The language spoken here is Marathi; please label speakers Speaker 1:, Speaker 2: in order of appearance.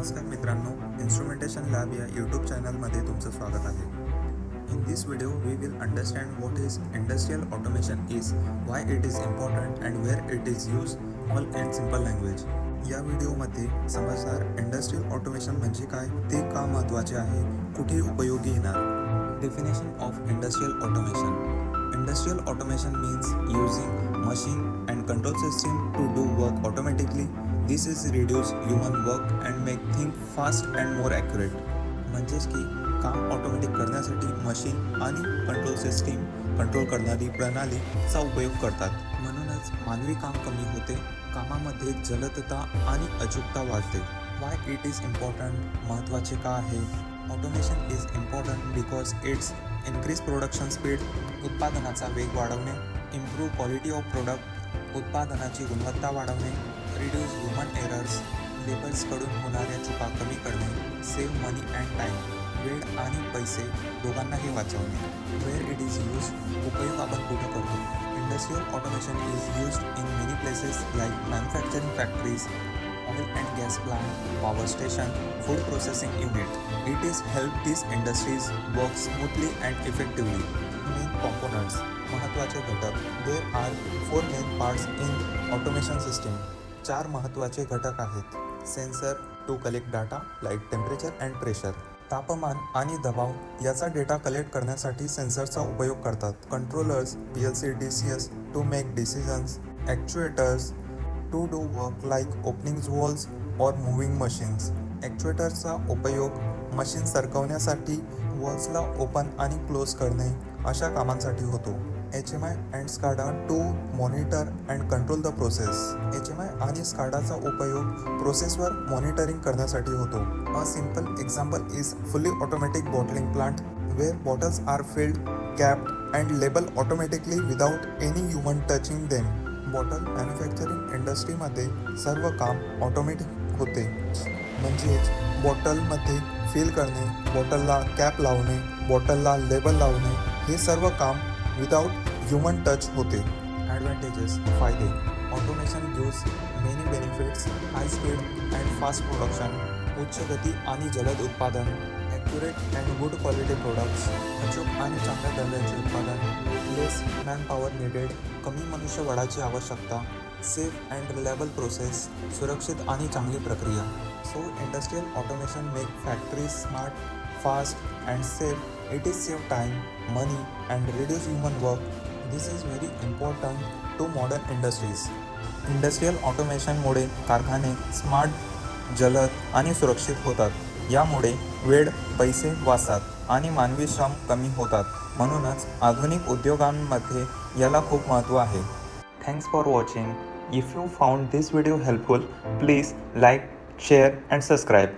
Speaker 1: नमस्कार मित्रांनो इन्स्ट्रुमेंटेशन लॅब या यूट्यूब चॅनलमध्ये तुमचं स्वागत आहे. In this video we will understand what is industrial automation is why it is important and where it is use all in simple language या व्हिडिओमध्ये समजणार इंडस्ट्रियल ऑटोमेशन म्हणजे काय ते का महत्त्वाचे आहे कुठे उपयोगी येणार? Definition of industrial automation industrial automation means using control system to do work automatically. This is reduce human work and make things fast and more accurate. म्हणजेच की काम ऑटोमॅटिक करण्यासाठी मशीन आणि कंट्रोल सिस्टीम कंट्रोल करणारी प्रणालीचा उपयोग करतात म्हणूनच मानवी काम कमी होते कामामध्ये जलदता आणि अचूकता वाढते वाय इट इज इम्पॉर्टंट महत्त्वाचे का आहे automation is important because it's increase production speed उत्पादनाचा वेग वाढवणे इम्प्रूव्ह क्वालिटी ऑफ प्रोडक्ट उत्पादनाची गुणवत्ता वाढवणे रिड्यूस ह्युमन एरर्स लेबर्सकडून होणाऱ्या चुका कमी करणे सेव्ह मनी अँड टाईम वेळ आणि पैसे दोघांनाही वाचवणे वेअर इट इज यूज उपयोग आपण कुठं करतो industrial automation is use in many places like manufacturing factories oil and gas plant, power station, food processing unit. It is help these industries work smoothly and effectively. Main components महत्त्वाचे घटक there are four main parts in automation system चार महत्त्वाचे घटक आहेत. Sensor to collect data light temperature and pressure तापमान आणि दबाव याचा डेटा कलेक्ट करण्यासाठी सेन्सरचा उपयोग करतात. Controllers P L C D C S to make decisions actuators to do work like opening valves और मुव्हिंग मशीन्स ॲक्च्युएटर्सचा उपयोग मशीन सरकवण्यासाठी वॉल्सला ओपन आणि क्लोज करणे अशा कामांसाठी होतो. H M I and SCADA to monitor and control the process. H M I आणि स्काडाचा उपयोग प्रोसेसवर मॉनिटरिंग करण्यासाठी होतो. A simple example is fully automatic bottling plant where bottles are filled capped and label automatically without any human touching them. Bottle manufacturing इंडस्ट्रीमध्ये सर्व काम ऑटोमॅटिक होते. म्हणजेच बॉटलमध्ये फिल करणे बॉटलला कॅप लावणे बॉटलला लेबल लावणे हे सर्व काम विदाउट ह्युमन टच होते. ॲडव्हान्टेजेस फायदे. Automation gives many benefits high speed and fast production उच्च गती आणि जलद उत्पादन accurate and good quality products अचूक आणि चांगल्या दर्जाचे उत्पादन लेस मॅन पॉवर निडेड कमी मनुष्यबळाची आवश्यकता सेफ अँड रिलायबल प्रोसेस सुरक्षित आणि चांगली प्रक्रिया. So industrial automation make factory smart fast and safe. It is save time money and reduce human work this is very important to modern industries industrial ऑटोमेशनमुळे कारखाने स्मार्ट जलद आणि सुरक्षित होतात. यामुळे वेळ पैसे वाचतात आणि मानवी श्रम कमी होतात. म्हणूनच आधुनिक उद्योगांमध्ये याला खूप महत्त्व आहे. Thanks for watching If you found this video helpful, please like, share and subscribe.